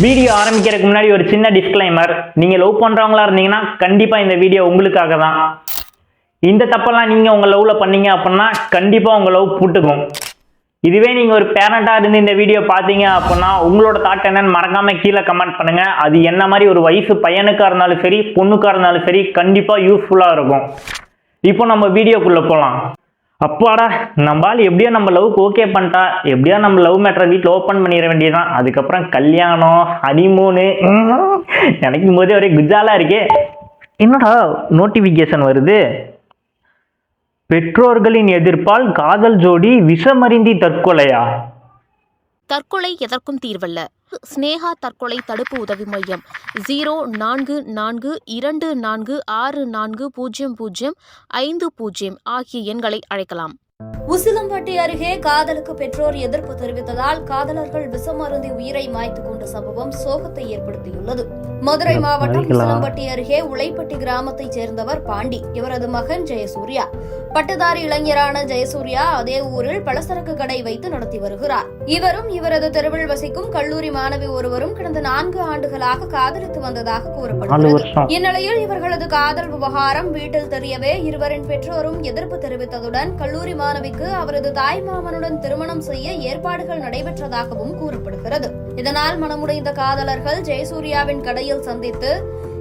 Video ஆரம்பிக்கிறதுக்கு முன்னாடி ஒரு சின்ன டிஸ்க்ளைமர் நீங்க லவ் பண்றவங்களா இருந்தீங்கன்னா கண்டிப்பா இந்த வீடியோ உங்களுக்காக தான். இந்த தப்பெல்லாம் நீங்க உங்க லவ்ல பண்ணீங்க அப்படின்னா கண்டிப்பா உங்க லவ் புட்டுக்கும். இதுவே நீங்க ஒரு பேரண்டா இருந்து இந்த வீடியோ பாத்தீங்க அப்படின்னா உங்களோட தாட் என்னன்னு மறக்காம கீழே கமெண்ட் பண்ணுங்க. அது என்ன மாதிரி ஒரு வயசு பையனுக்கா இருந்தாலும் சரி பொண்ணுக்கா இருந்தாலும் சரி கண்டிப்பா யூஸ்ஃபுல்லா இருக்கும். இப்போ நம்ம வீடியோக்குள்ள போகலாம் அப்பாடா நம்ம ஆள் எப்படியோ நம்ம லவ்க்கு ஓகே பண்ணிட்டா எப்படியோ நம்ம லவ் மேட்டரை வீட்டில் ஓப்பன் பண்ணிட வேண்டியதுதான். அதுக்கப்புறம் கல்யாணம் ஹனிமூனு நினைக்கும் போதே ஒரே குஜாலாக இருக்கே. என்னடா நோட்டிஃபிகேஷன் வருது? பெற்றோர்களின் எதிர்ப்பால் காதல் ஜோடி விஷமறிந்தி தற்கொலையா? தற்கொலை எதற்கும் தீர்வல்ல. ஸ்னேகா தற்கொலை தடுப்பு உதவி மையம். ஜீரோ நான்கு நான்கு இரண்டு நான்கு ஆறு நான்கு பூஜ்ஜியம் பூஜ்ஜியம் ஐந்து பூஜ்ஜியம் ஆகிய எண்களை அழைக்கலாம். உசிலம்பட்டி அருகே காதலுக்கு பெற்றோர் எதிர்ப்பு தெரிவித்ததால் காதலர்கள் விஷம் அருந்தி உயிரை மாய்த்துக் கொண்ட சம்பவம் சோகத்தை ஏற்படுத்தியுள்ளது. மதுரை மாவட்டம். உசிலம்பட்டி அருகே உளைப்பட்டி கிராமத்தைச் சேர்ந்தவர் பாண்டி. இவரது மகன் ஜெயசூர்யா. பட்டதாரி இளைஞரான ஜெயசூர்யா அதே ஊரில் பலசரக்கு கடை வைத்து நடத்தி வருகிறார். இவரும் இவரது தெருவில் வசிக்கும் கல்லூரி மாணவி ஒருவரும் கடந்த நான்கு ஆண்டுகளாக காதலித்து வந்ததாக கூறப்படுகிறது. இந்நிலையில் இவர்களது காதல் விவகாரம் வீட்டில் தெரியவே இருவரின் பெற்றோரும் எதிர்ப்பு தெரிவித்ததுடன் கல்லூரி மாணவிக்கு அவரது தாய் மாமனுடன் திருமணம் செய்ய ஏற்பாடுகள் நடைபெற்றதாகவும் கூறப்படுகிறது. இதனால் மனமுடைந்த காதலர்கள் ஜெயசூர்யாவின் கடையில் சந்தித்து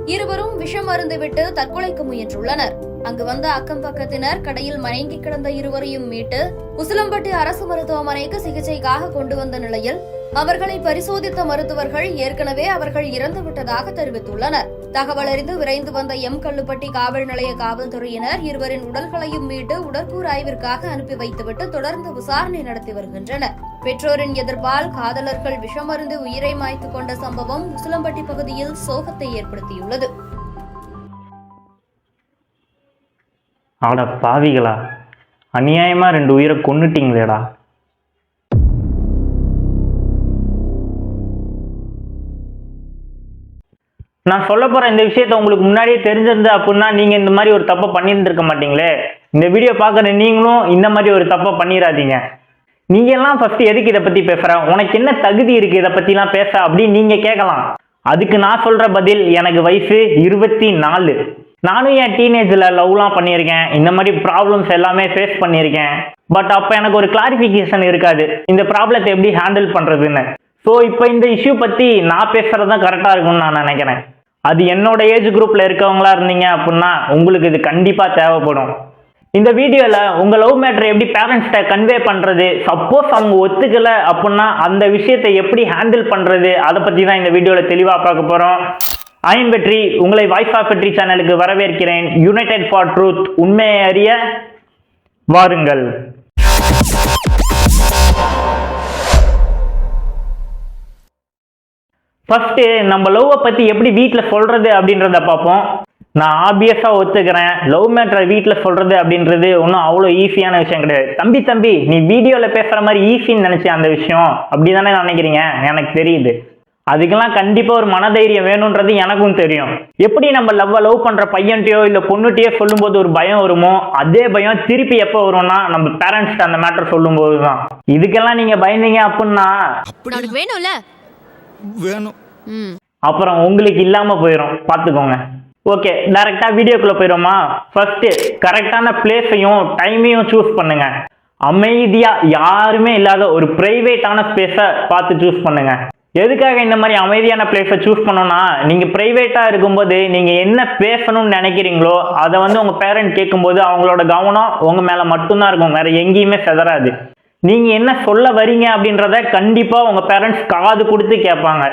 இருவரும் விஷம் அருந்துவிட்டு தற்கொலைக்கு முயன்றுள்ளனர். அங்கு வந்த அக்கம் பக்கத்தினர் கடையில் மயங்கி கிடந்த இருவரையும் மீட்டு உசிலம்பட்டி அரசு மருத்துவமனைக்கு சிகிச்சைக்காக கொண்டு வந்த நிலையில் அவர்களை பரிசோதித்த மருத்துவர்கள் ஏற்கனவே அவர்கள் இறந்துவிட்டதாக தெரிவித்துள்ளனர். தகவல் அறிந்து விரைந்து வந்த எம். கல்லுப்பட்டி காவல் நிலைய காவல்துறையினர் இருவரின் உடல்களையும் மீட்டு உடற்கூறு ஆய்விற்காக அனுப்பி வைத்துவிட்டு தொடர்ந்து விசாரணை நடத்தி வருகின்றனர். பெற்றோரின் எதிர்ப்பால் காதலர்கள் விஷமருந்து உயிரை மாய்த்துக் கொண்ட சம்பவம் உசிலம்பட்டி பகுதியில் சோகத்தை ஏற்படுத்தியுள்ளது. ஆட பாவிகளா? அநியாயமாக ரெண்டு உயிரை கொண்டுட்டிங்களேடா நான் சொல்ல போகிற இந்த விஷயத்த உங்களுக்கு முன்னாடியே தெரிஞ்சிருந்து அப்படின்னா நீங்கள் இந்த மாதிரி ஒரு தப்பை பண்ணியிருந்துருக்க மாட்டீங்களே. இந்த வீடியோ பார்க்குற நீங்களும் இந்த மாதிரி ஒரு தப்பை பண்ணிடாதீங்க நீங்க எல்லாம் ஃபர்ஸ்ட் எதுக்கு இதை பற்றி பேசுகிற உனக்கு என்ன தகுதி இருக்குது இதை பற்றிலாம் பேச அப்படின்னு நீங்கள் கேட்கலாம். அதுக்கு நான் சொல்கிற பதில் எனக்கு வயசு இருபத்தி நாலு. நானும் என் டீனேஜில் லவ்லாம் பண்ணியிருக்கேன். இந்த மாதிரி ப்ராப்ளம்ஸ் எல்லாமே ஃபேஸ் பண்ணியிருக்கேன். பட் அப்போ எனக்கு ஒரு கிளாரிஃபிகேஷன் இருக்காது. இந்த ப்ராப்ளத்தை எப்படி ஹேண்டில் பண்ணுறதுன்னு ஸோ இப்போ இந்த இஷ்யூ பற்றி நான் பேசுகிறது தான் கரெக்டாக இருக்கும்னு நான் நினைக்கிறேன். அது என்னோட ஏஜ் குரூப்பில் இருக்கவங்களா இருந்தீங்க அப்படின்னா உங்களுக்கு இது கண்டிப்பாக தேவைப்படும். இந்த வீடியோவில் உங்கள் லவ் மேட்டரை எப்படி பேரண்ட்ஸ்கிட்ட கன்வே பண்ணுறது சப்போஸ் அவங்க ஒத்துக்கலை அப்படின்னா அந்த விஷயத்தை எப்படி ஹேண்டில் பண்ணுறது அதை பற்றி தான் இந்த வீடியோவில் தெளிவாக பார்க்க போகிறோம் ஐம் வெற்றி உங்களை வாய்ஸ் ஆஃப் வெற்றி சேனலுக்கு வரவேற்கிறேன். யுனைடெட் ஃபார் ட்ரூத் உண்மையை அறிய வாருங்கள். ஃபஸ்ட்டு நம்ம லவ்வை பற்றி எப்படி வீட்டில் சொல்கிறது அப்படின்றத பார்ப்போம். நான் ஆப்வியஸாக ஒத்துக்கிறேன். லவ் மேட்ரை வீட்டில் சொல்கிறது அப்படின்றது ஒன்றும் அவ்வளோ ஈஸியான விஷயம் கிடையாது. தம்பி தம்பி நீ வீடியோவில் பேசுகிற மாதிரி ஈஸின்னு நினச்சேன் அந்த விஷயம். அப்படி தானே நினைக்கிறீங்க? எனக்கு தெரியுது. அதுக்கெல்லாம் கண்டிப்பா ஒரு மனதைரியம் வேணுன்றது எனக்கும் தெரியும். எப்படி நம்ம லவ் லவ் பண்ற பையன்ட்டையோ இல்ல பொண்ணுட்டையோ சொல்லும்போது ஒரு பயம் வருமோ அதே பயம் திருப்பி எப்போ வரும்னா நம்ம பேரண்ட்ஸ்க்கு அந்த மேட்டர் சொல்லும்போது தான் இதுக்கெல்லாம் நீங்க பயந்தீங்க அப்படின்னா வேணும்ல? வேணும். ம். அப்புறம் உங்களுக்கு இல்லாம போயிடும் பார்த்துக்கோங்க ஓகே டைரக்டா வீடியோக்குள்ள போயிடுமா ஃபர்ஸ்ட் கரெக்டான பிளேஸையும் டைமையும் சூஸ் பண்ணுங்க. அமைதியா யாருமே இல்லாத ஒரு பிரைவேட்டான ஸ்பேஸை பார்த்து சூஸ் பண்ணுங்க. எதுக்காக இந்த மாதிரி அமைதியான பிளேஸை சூஸ் பண்ணோன்னா நீங்கள் ப்ரைவேட்டாக இருக்கும்போது நீங்கள் என்ன பேசணும்னு நினைக்கிறீங்களோ அதை வந்து உங்கள் பேரண்ட் கேட்கும்போது அவங்களோட கவனம் உங்கள் மேலே மட்டும்தான் இருக்கும். வேறு எங்கேயுமே செதறாது. நீங்கள் என்ன சொல்ல வரீங்க அப்படின்றத கண்டிப்பாக உங்கள் பேரண்ட்ஸ் காது கொடுத்து கேட்பாங்க.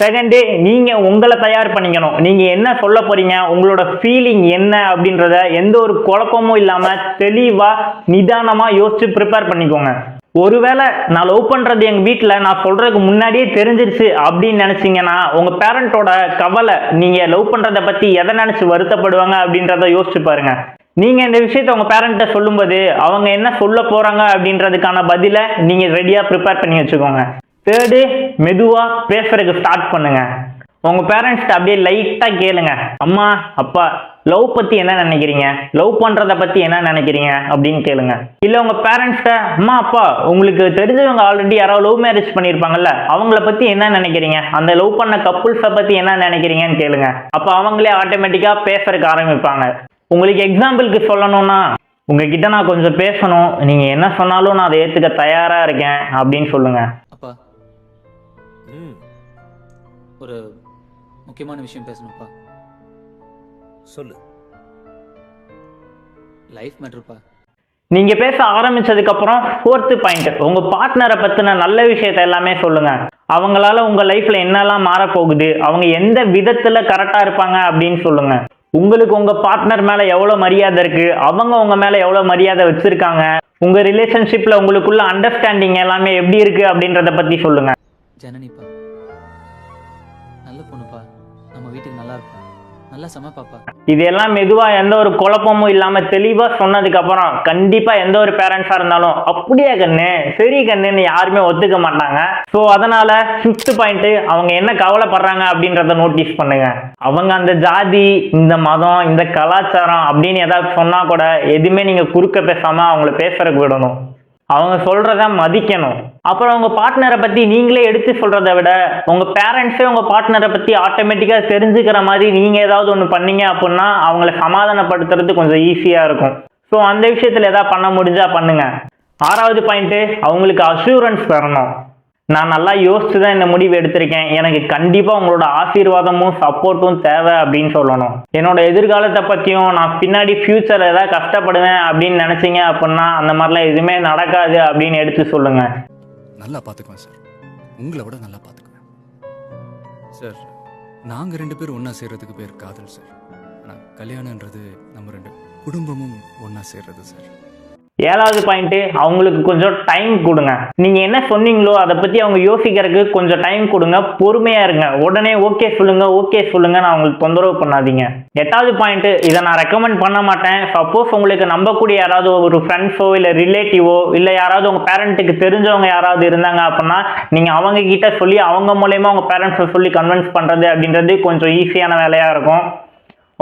செகண்டு நீங்கள் உங்களை தயார் பண்ணிக்கணும். நீங்கள் என்ன சொல்ல போகிறீங்க உங்களோட ஃபீலிங் என்ன அப்படின்றத எந்த ஒரு குழப்பமும் இல்லாமல் தெளிவாக நிதானமாக யோசித்து ப்ரிப்பேர் பண்ணிக்கோங்க. ஒருவேளை நான் லவ் பண்றது எங்க வீட்டில் நான் சொல்றதுக்கு முன்னாடியே தெரிஞ்சிருச்சு அப்படின்னு நினைச்சீங்கன்னா உங்க பேரண்டோட கவலை நீங்க லவ் பண்றத பத்தி எதை நினைச்சு வருத்தப்படுவாங்க அப்படின்றத யோசிச்சு பாருங்க. நீங்க இந்த விஷயத்த உங்க பேரண்ட்ட சொல்லும்போது அவங்க என்ன சொல்ல போறாங்க அப்படின்றதுக்கான பதில நீங்க ரெடியா ப்ரிப்பேர் பண்ணி வச்சுக்கோங்க. தேர்டு மெதுவா பேசுறதுக்கு ஸ்டார்ட் பண்ணுங்க. உங்க பேரண்ட்ஸ்கிட்ட அப்படியே லைட்டா கேளுங்க. அம்மா அப்பா லவ் பத்தி என்ன நினைக்கிறீங்க? லவ் பண்றத பத்தி என்ன நினைக்கிறீங்க? அப்படின்னு கேளுங்க. இல்ல உங்க பேரண்ட்ஸ்கிட்ட அம்மா அப்பா உங்களுக்கு தெரிஞ்சவங்க ஆல்ரெடி யாராவது லவ் மேரேஜ் பண்ணிருப்பாங்கல்ல அவங்கள பத்தி என்ன நினைக்கிறீங்க? அந்த லவ் பண்ண கப்புள்ஸை பத்தி என்ன நினைக்கிறீங்கன்னு கேளுங்க. அப்ப அவங்களே ஆட்டோமேட்டிக்கா பேசுறதுக்கு ஆரம்பிப்பாங்க. உங்களுக்கு எக்ஸாம்பிளுக்கு சொல்லணும்னா உங்ககிட்ட நான் கொஞ்சம் பேசணும். நீங்க என்ன சொன்னாலும் நான் அதை ஏத்துக்க தயாரா இருக்கேன். அப்படின்னு சொல்லுங்க. அப்பா. ஒரு முக்கியமான விஷயம் பேசணும்ப்பா. சொல்லு. லைஃப் மேட்ருப்பா நீங்க பேச ஆரம்பிச்சதுக்கு அப்புறம் ஃபோர்த்து பாயிண்ட் உங்க பார்ட்னரை பத்தின நல்ல விஷயத்த எல்லாமே சொல்லுங்க. அவங்களால உங்க லைஃப்ல என்னெல்லாம் மாறப்போகுது? அவங்க எந்த விதத்துல கரெக்டா இருப்பாங்க அப்படின்னு சொல்லுங்க. உங்களுக்கு உங்க பார்ட்னர் மேல எவ்வளவு மரியாதை இருக்கு? அவங்க உங்க மேல எவ்வளவு மரியாதை வச்சிருக்காங்க? உங்க ரிலேஷன்ஷிப்ல உங்களுக்குள்ள அண்டர்ஸ்டாண்டிங் எல்லாமே எப்படி இருக்கு அப்படின்றத பத்தி சொல்லுங்க. ஜனனிப்பா. நல்லா சமைப்பாப்பா இது மெதுவா எந்த ஒரு குழப்பமும் இல்லாம தெளிவா சொன்னதுக்கு அப்புறம் கண்டிப்பா எந்த ஒரு பேரண்ட்ஸா இருந்தாலும் அப்படியே கண்ணு? சரி கண்ணுன்னு யாருமே ஒத்துக்க மாட்டாங்க. ஸோ அதனால ஃபிஃப்த் பாயிண்ட் அவங்க என்ன கவலைப்படுறாங்க அப்படின்றத நோட்டீஸ் பண்ணுங்க. அவங்க அந்த ஜாதி இந்த மதம் இந்த கலாச்சாரம் அப்படின்னு ஏதாவது சொன்னா கூட எதுவுமே நீங்க குறுக்க பேசாம அவங்கள பேசுறதுக்கு விடணும். அவங்க சொல்றத மதிக்கணும். அப்புறம் உங்க பார்ட்னரை பத்தி நீங்களே எடுத்து சொல்கிறத விட உங்க பேரண்ட்ஸே உங்க பார்ட்னரை பத்தி ஆட்டோமேட்டிக்கா தெரிஞ்சுக்கிற மாதிரி நீங்க ஏதாவது ஒன்று பண்ணீங்க அப்படின்னா அவங்கள சமாதானப்படுத்துறது கொஞ்சம் ஈஸியா இருக்கும். ஸோ அந்த விஷயத்துல ஏதாவது பண்ண முடிஞ்சா பண்ணுங்க. ஆறாவது பாயிண்ட் அவங்களுக்கு அஷூரன்ஸ் தரணும். நான் நல்லா யோசிச்சு தான் இந்த முடிவு எடுத்திருக்கேன். எனக்கு கண்டிப்பாக உங்களோட ஆசீர்வாதமும் சப்போர்ட்டும் தேவை அப்படின்னு சொல்லணும். என்னோட எதிர்காலத்தை பற்றியும் நான் பின்னாடி ஃபியூச்சர் ஏதாவது கஷ்டப்படுவேன் அப்படின்னு நினைச்சீங்க அப்படின்னா அந்த மாதிரிலாம் எதுவுமே நடக்காது அப்படின்னு எடுத்து சொல்லுங்க. நல்லா பார்த்துக்குவேன் சார் உங்களை விட நல்லா பார்த்துக்குவேன் சார் நாங்கள் ரெண்டு பேரும் ஒன்றா சேர்றதுக்கு பேர் காதல் சார் ஆனால் கல்யாணன்றது நம்ம ரெண்டு குடும்பமும் ஒன்றா சேர்றது சார் ஏழாவது பாயிண்ட் அவங்களுக்கு கொஞ்சம் டைம் கொடுங்க. நீங்க என்ன சொன்னீங்களோ அதை பத்தி அவங்க யோசிக்கிறதுக்கு கொஞ்சம் டைம் கொடுங்க. பொறுமையா இருங்க. உடனே ஓகே சொல்லுங்க ஓகே சொல்லுங்க. நான் அவங்களுக்கு தொந்தரவு பண்ணாதீங்க. எட்டாவது பாயிண்ட் இதை நான் ரெக்கமெண்ட் பண்ண மாட்டேன். சப்போஸ் உங்களுக்கு நம்பக்கூடிய யாராவது ஒரு ஃப்ரெண்ட்ஸோ இல்ல ரிலேட்டிவோ இல்ல யாராவது உங்க பேரண்ட்டுக்கு தெரிஞ்சவங்க யாராவது இருந்தாங்க அப்படின்னா நீங்க அவங்க கிட்ட சொல்லி அவங்க மூலயமா உங்க பேரண்ட்ஸை சொல்லி கன்வின்ஸ் பண்றது அப்படின்றது கொஞ்சம் ஈஸியான வேலையா இருக்கும்.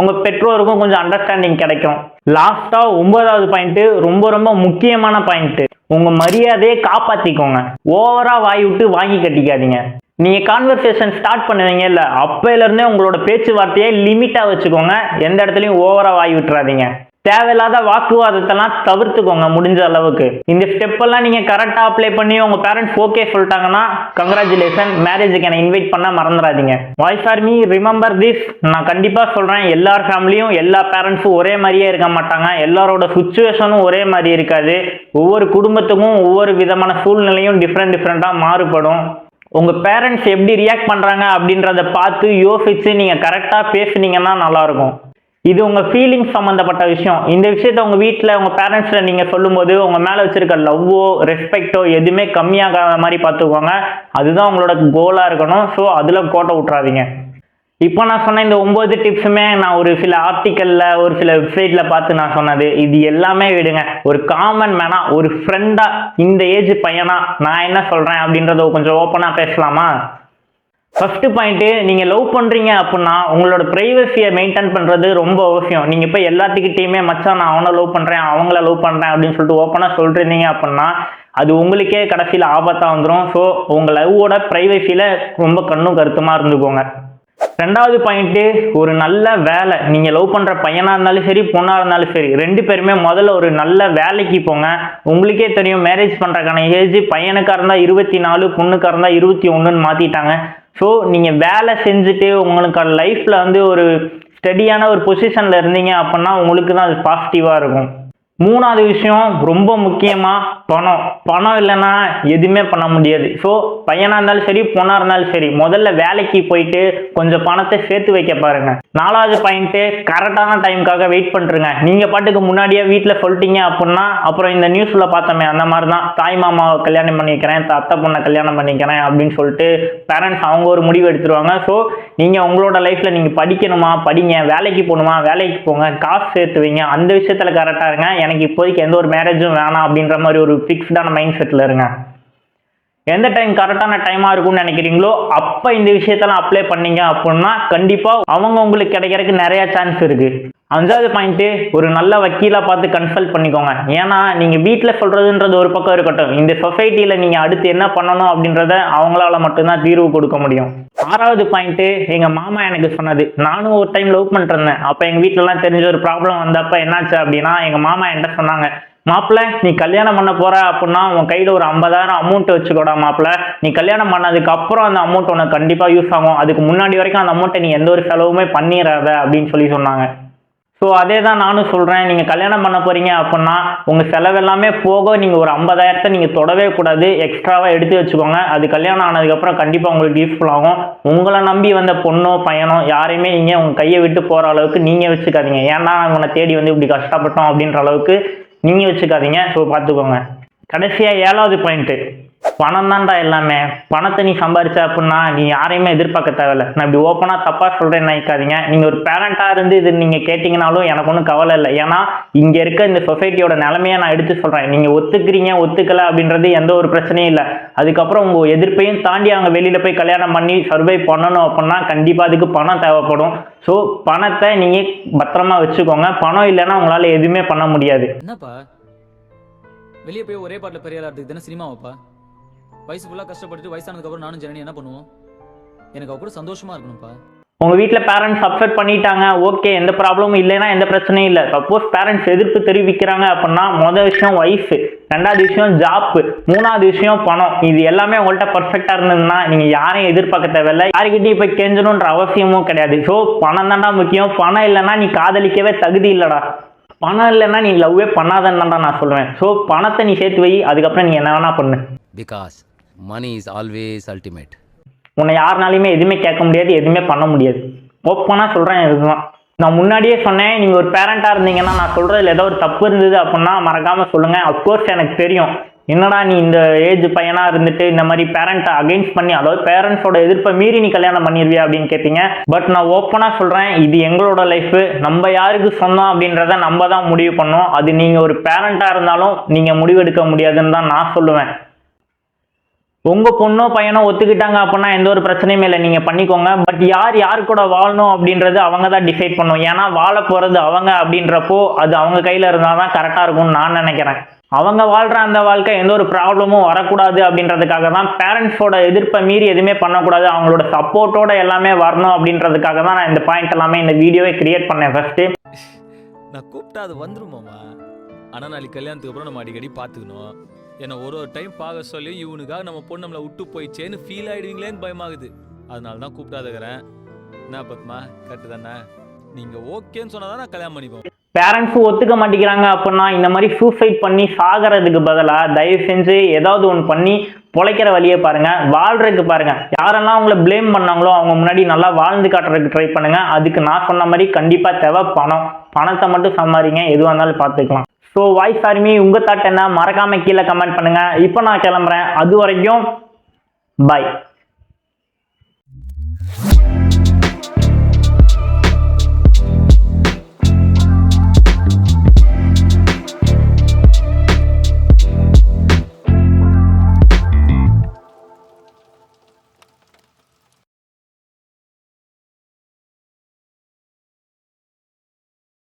உங்கள் பெற்றோருக்கும் கொஞ்சம் அண்டர்ஸ்டாண்டிங் கிடைக்கும். லாஸ்ட்டாக ஒன்பதாவது பாயிண்ட்டு ரொம்ப ரொம்ப முக்கியமான பாயிண்ட்டு உங்கள் மரியாதையை காப்பாற்றிக்கோங்க ஓவராக வாய் விட்டு வாங்கி கட்டிக்காதீங்க. நீங்கள் கான்வர்சேஷன் ஸ்டார்ட் பண்ணுவீங்கல்ல இல்லை அப்போலேருந்தே உங்களோட பேச்சுவார்த்தையை லிமிட்டாக வச்சுக்கோங்க. எந்த இடத்துலையும் ஓவராக வாய் விட்டுறாதீங்க. தேவையில்லாத வாக்குவாதத்தெல்லாம் தவிர்த்துக்கோங்க முடிஞ்ச அளவுக்கு. இந்த ஸ்டெப் எல்லாம் நீங்க கரெக்டா அப்ளை பண்ணி உங்க பேரண்ட்ஸ் ஓகே சொல்லிட்டாங்கன்னா கங்க்ராச்சுலேஷன் மேரேஜுக்கு என்னை இன்வைட் பண்ண மறந்துடாதீங்க. Voice R me remember this நான் கண்டிப்பா சொல்றேன் எல்லார் ஃபேமிலியும் எல்லா பேரண்ட்ஸும் ஒரே மாதிரியே இருக்க மாட்டாங்க. எல்லாரோட சுச்சுவேஷனும் ஒரே மாதிரி இருக்காது. ஒவ்வொரு குடும்பத்துக்கும் ஒவ்வொரு விதமான சூழ்நிலையும் டிஃப்ரெண்ட் டிஃப்ரெண்டா மாறுபடும். உங்கள் பேரண்ட்ஸ் எப்படி ரியாக்ட் பண்ணுறாங்க அப்படின்றத பார்த்து யோசிச்சு நீங்கள் கரெக்டாக பேசுனீங்கன்னா நல்லாயிருக்கும். இது உங்கள் ஃபீலிங்ஸ் சம்மந்தப்பட்ட விஷயம். இந்த விஷயத்த உங்கள் வீட்டில் உங்கள் பேரண்ட்ஸில் நீங்கள் சொல்லும்போது உங்கள் மேலே வச்சுருக்க லவ்வோ ரெஸ்பெக்டோ எதுவுமே கம்மியாகாத மாதிரி பார்த்துக்கோங்க. அதுதான் உங்களோட கோலாக இருக்கணும். ஸோ அதில் கோட்டை விட்றாதீங்க இப்போ நான் சொன்ன இந்த ஒம்பது டிப்ஸுமே நான் ஒரு சில ஆர்டிக்கலில் ஒரு சில வெப்சைட்டில் பார்த்து நான் சொன்னது. இது எல்லாமே விடுங்க. ஒரு காமன் மேனா ஒரு ஃப்ரெண்டாக இந்த ஏஜ் பையனா நான் என்ன சொல்கிறேன் அப்படின்றத கொஞ்சம் ஓப்பனாக பேசலாமா? ஃபஸ்ட்டு பாயிண்ட்டு நீங்கள் லவ் பண்ணுறீங்க அப்படின்னா உங்களோட ப்ரைவசியை மெயின்டைன் பண்ணுறது ரொம்ப அவசியம். நீங்கள் இப்போ எல்லாத்துக்கிட்டையுமே மச்சான் நான் அவனை லவ் பண்ணுறேன் அவங்கள லவ் பண்ணுறேன் அப்படின்னு சொல்லிட்டு ஓப்பனாக சொல்கிறீங்க அப்படின்னா அது உங்களுக்கே கடைசியில் ஆபத்தாக வந்துடும் ஸோ உங்கள் லவ்வோட ப்ரைவசியில் ரொம்ப கண்ணும் கருத்துமாக இருந்துக்கோங்க. ரெண்டாவது பாயிண்ட்டு ஒரு நல்ல வேலை. நீங்கள் லவ் பண்ணுற பையனாக இருந்தாலும் சரி பொண்ணாக இருந்தாலும் சரி ரெண்டு பேருமே முதல்ல ஒரு நல்ல வேலைக்கு போங்க. உங்களுக்கே தெரியும் மேரேஜ் பண்ணுறக்கான ஏஜ் பையனுக்காக இருந்தால் இருபத்தி நாலு பொண்ணுக்காக இருந்தால் இருபத்தி ஒன்றுன்னு மாற்றிட்டாங்க ஸோ நீங்கள் வேலை செஞ்சுட்டு உங்களுக்கு லைஃப்பில் வந்து ஒரு ஸ்டடியான ஒரு பொசிஷனில் இருந்தீங்க அப்படின்னா உங்களுக்கு தான் அது பாசிட்டிவாக இருக்கும். மூணாவது விஷயம் ரொம்ப முக்கியமா பணம். பணம் இல்லைன்னா எதுவுமே பண்ண முடியாது. ஸோ பையனா இருந்தாலும் சரி பொண்ணா இருந்தாலும் சரி முதல்ல வேலைக்கு போயிட்டு கொஞ்சம் பணத்தை சேர்த்து வைக்க பாருங்க. நாலாவது பாயிண்ட் கரெக்டான டைமுக்காக வெயிட் பண்ணுறங்க நீங்க பாட்டுக்கு முன்னாடியே வீட்டில் சொல்லிட்டீங்க அப்படின்னா அப்புறம் இந்த நியூஸ்ல பார்த்தோமே அந்த மாதிரி தான் தாய் மாமாவை கல்யாணம் பண்ணிக்கிறேன் அத்தை பொண்ணை கல்யாணம் பண்ணிக்கிறேன் அப்படின்னு சொல்லிட்டு பேரண்ட்ஸ் அவங்க ஒரு முடிவு எடுத்துருவாங்க. ஸோ நீங்க உங்களோட லைஃப்ல நீங்க படிக்கணுமா படிங்க வேலைக்கு போகணுமா வேலைக்கு போங்க காசு சேர்த்து வைங்க அந்த விஷயத்துல கரெக்டா இருங்க. எனக்கு இப்போதைக்கு எந்த ஒரு மேரேஜும் வேணாம் அப்படின்ற மாதிரி ஒரு ஃபிக்ஸ்டான மைண்ட் செட்ல இருங்க. எந்த டைம் கரெக்டான டைமாக இருக்கும்னு நினைக்கிறீங்களோ அப்போ இந்த விஷயத்தெல்லாம் அப்ளை பண்ணீங்க அப்படின்னா கண்டிப்பாக அவங்க உங்களுக்கு கிடைக்கிறதுக்கு நிறைய சான்ஸ் இருக்கு. அஞ்சாவது பாயிண்ட்டு ஒரு நல்ல வக்கீலாக பார்த்து கன்சல்ட் பண்ணிக்கோங்க. ஏன்னா நீங்கள் வீட்டில் சொல்கிறதுன்றது ஒரு பக்கம் இருக்கட்டும். இந்த சொசைட்டியில் நீங்கள் அடுத்து என்ன பண்ணணும் அப்படின்றத அவங்களால மட்டும்தான் தீர்வு கொடுக்க முடியும். ஆறாவது பாயிண்ட்டு எங்கள் மாமா எனக்கு சொன்னது. நானும் ஒரு டைம் லவ் பண்ணிட்டு அப்போ எங்கள் வீட்டிலலாம் தெரிஞ்ச ஒரு ப்ராப்ளம் வந்தப்போ என்னாச்சு அப்படின்னா எங்கள் மாமா என்கிட்ட சொன்னாங்க. மாப்பிள்ள நீ கல்யாணம் பண்ண போற அப்படின்னா உன் கையில ஒரு ஐம்பதாயிரம் அமௌண்ட் வச்சுக்கோடா மாப்பிள்ள நீ கல்யாணம் பண்ணதுக்கு அப்புறம் அந்த அமௌண்ட் உனக்கு கண்டிப்பா யூஸ் ஆகும். அதுக்கு முன்னாடி வரைக்கும் அந்த அமௌண்ட்டை நீ எந்த ஒரு செலவுமே பண்ணிடாத அப்படின்னு சொல்லி சொன்னாங்க. ஸோ அதே தான் நானும் சொல்கிறேன் நீங்கள் கல்யாணம் பண்ண போகிறீங்க அப்படின்னா உங்கள் செலவு எல்லாமே போக நீங்கள் ஒரு ஐம்பதாயிரத்தை நீங்கள் தொடவே கூடாது. எக்ஸ்ட்ராவாக எடுத்து வச்சுக்கோங்க. அது கல்யாணம் ஆனதுக்கப்புறம் கண்டிப்பாக உங்களுக்கு யூஸ்ஃபுல் ஆகும். உங்களை நம்பி வந்த பொண்ணோ பையனோ யாரையுமே நீங்கள் உங்கள் கையை விட்டு போகிற அளவுக்கு நீங்கள் வச்சுக்காதீங்க. ஏன்னா உன்னை தேடி வந்து இப்படி கஷ்டப்பட்டோம் அப்படின்ற அளவுக்கு நீங்கள் வச்சுக்காதீங்க. ஸோ பார்த்துக்கோங்க. கடைசியாக ஏழாவது பாயிண்ட்டு பணம் தான்டா எல்லாமே. பணத்தை நீ சம்பாரிச்ச அப்படின்னா நீ யாரையுமே எதிர்பார்க்க தேவையில்ல. நான் இப்படி ஓப்பனாக தப்பாக சொல்கிறேன்னு நினைக்காதீங்க. நீங்கள் ஒரு பேரண்ட்டாக இருந்து இது நீங்கள் கேட்டிங்கனாலும் எனக்கு ஒன்றும் கவலை இல்லை. ஏன்னா இங்கே இருக்க இந்த சொசைட்டியோட நிலைமையை நான் எடுத்து சொல்கிறேன் நீங்கள் ஒத்துக்கிறீங்க ஒத்துக்கல அப்படின்றது எந்த ஒரு பிரச்சனையும் இல்லை. அதுக்கப்புறம் உங்கள் எதிர்ப்பையும் தாண்டி அவங்க வெளியில் போய் கல்யாணம் பண்ணி சர்வை பண்ணணும் அப்படின்னா கண்டிப்பாக அதுக்கு பணம் தேவைப்படும். ஸோ பணத்தை நீங்கள் பத்திரமா வச்சுக்கோங்க. பணம் இல்லைன்னா உங்களால் எதுவுமே பண்ண முடியாது. என்னப்பா? வெளியே போய் ஒரே பாட்டில் பெரிய சினிமாவாப்பா? வயசு ஃபுல்லாக கஷ்டப்பட்டுட்டு வயசானதுக்கு அப்புறம் நானும் ஜனனி என்ன பண்ணுவோம்? எனக்கு அவ கூட சந்தோஷமா இருக்கணும்ப்பா. உங்கள் வீட்டில் பேரண்ட்ஸ் அப்செட் பண்ணிட்டாங்க ஓகே எந்த ப்ராப்ளமும் இல்லைன்னா எந்த பிரச்சனையும் இல்லை. சப்போஸ் பேரண்ட்ஸ் எதிர்ப்பு தெரிவிக்கிறாங்க அப்படின்னா மொதல் விஷயம் ஒய்ஃபு ரெண்டாவது விஷயம் ஜாப்பு மூணாவது விஷயம் பணம். இது எல்லாமே உங்கள்கிட்ட பர்ஃபெக்டாக இருந்ததுன்னா நீங்கள் யாரையும் எதிர்பார்க்க தேவையில்லை. யாருக்கிட்டையும் போய் கெஞ்சணுன்ற அவசியமும் கிடையாது. ஸோ பணம் தான்டா முக்கியம். பணம் இல்லைன்னா நீ காதலிக்கவே தகுதி இல்லைடா. பணம் இல்லைன்னா நீ லவ்வே பண்ணாதன்னு தான் நான் சொல்லுவேன் ஸோ பணத்தை நீ சேர்த்து வை அதுக்கப்புறம் நீ என்ன வேணா பண்ணு. Because money is always ultimate உன்னை யாருனாலையுமே எதுவுமே கேட்க முடியாது எதுவுமே பண்ண முடியாது. ஓப்பனாக சொல்கிறேன் இதுதான். நான் முன்னாடியே சொன்னேன் நீங்கள் ஒரு பேரண்ட்டாக இருந்தீங்கன்னா நான் சொல்கிறதுல ஏதோ ஒரு தப்பு இருந்தது அப்படின்னா மறக்காமல் சொல்லுங்கள் அஃப்கோர்ஸ் எனக்கு தெரியும். என்னடா நீ இந்த ஏஜ் பையனாக இருந்துட்டு இந்த மாதிரி பேரண்ட்டை அகெயின்ஸ்ட் பண்ணி அதாவது பேரண்ட்ஸோட எதிர்ப்பை மீறி நீ கல்யாணம் பண்ணிடுவியா அப்படின்னு கேட்பீங்க பட் நான் ஓப்பனாக சொல்கிறேன் இது எங்களோட லைஃபு நம்ம யாருக்கு சொந்தம் அப்படின்றத நம்ம தான் முடிவு பண்ணோம். அது நீங்கள் ஒரு பேரண்ட்டாக இருந்தாலும் நீங்கள் முடிவெடுக்க முடியாதுன்னு தான் நான் சொல்லுவேன். உங்க பொண்ணோ பையனோ ஒத்துக்கிட்டாங்க அப்படின்னா எந்த ஒரு பிரச்சனையுமே இல்லை. நீங்க பண்ணிக்கோங்க. பட் யார் யார் கூட வாழணும் அப்படின்றது அவங்க தான் டிசைட் பண்ணும். ஏன்னா வாழ போறது அவங்க அப்படின்றப்போ அது அவங்க கையில இருந்தால் தான் கரெக்டா இருக்கும்னு நான் நினைக்கிறேன். அவங்க வாழ்ற அந்த வாழ்க்கை எந்த ஒரு ப்ராப்ளமும் வரக்கூடாது அப்படின்றதுக்காக தான் பேரண்ட்ஸோட எதிர்ப்பை மீறி எதுவுமே பண்ணக்கூடாது. அவங்களோட சப்போர்ட்டோட எல்லாமே வரணும் அப்படின்றதுக்காக தான் நான் இந்த பாயிண்ட் எல்லாமே இந்த வீடியோவை கிரியேட் பண்ணேன் ஃபர்ஸ்ட் நான் கூப்பிட்டா அது வந்துருமாமா ஆனால் நாளைக்கு கல்யாணத்துக்கு அப்புறம் நம்ம அடிக்கடி பார்த்துக்கணும். என்னை ஒரு ஒரு டைம் பார்க்க சொல்லி இவனுக்காக நம்ம பொண்ணு நம்மளை விட்டு போயிடுச்சேன்னு ஃபீல் ஆகிடுவீங்களேன்னு பயமாகுது. அதனால தான் கூப்பிடாதுக்கிறேன் என்ன பத்மா கரெக்டு தானே? நீங்கள் ஓகேன்னு சொன்னால் தான் நான் கல்யாணம் பண்ணிப்போம். பேரண்ட்ஸும் ஒத்துக்க மாட்டேங்கிறாங்க அப்படின்னா இந்த மாதிரி சூசைட் பண்ணி சாகிறதுக்கு பதிலாக தயவு செஞ்சு ஏதாவது ஒன்று பண்ணி பொழைக்கிற வழியை பாருங்க. வாழ்றதுக்கு பாருங்க. யாரெல்லாம் உங்களை ப்ளேம் பண்ணாங்களோ அவங்க முன்னாடி நல்லா வாழ்ந்து காட்டுறதுக்கு ட்ரை பண்ணுங்க. அதுக்கு நான் சொன்ன மாதிரி கண்டிப்பாக தேவை பணம். பணத்தை மட்டும் சம்பாதிங்க. எதுவாக இருந்தாலும் பார்த்துக்கலாம். ஸோ வாய்ஸ் ஆர்மி உங்கள் தாட் என்ன? மறக்காம கீழே கமெண்ட் பண்ணுங்கள் இப்போ நான் கிளம்புறேன். அது வரைக்கும் பாய்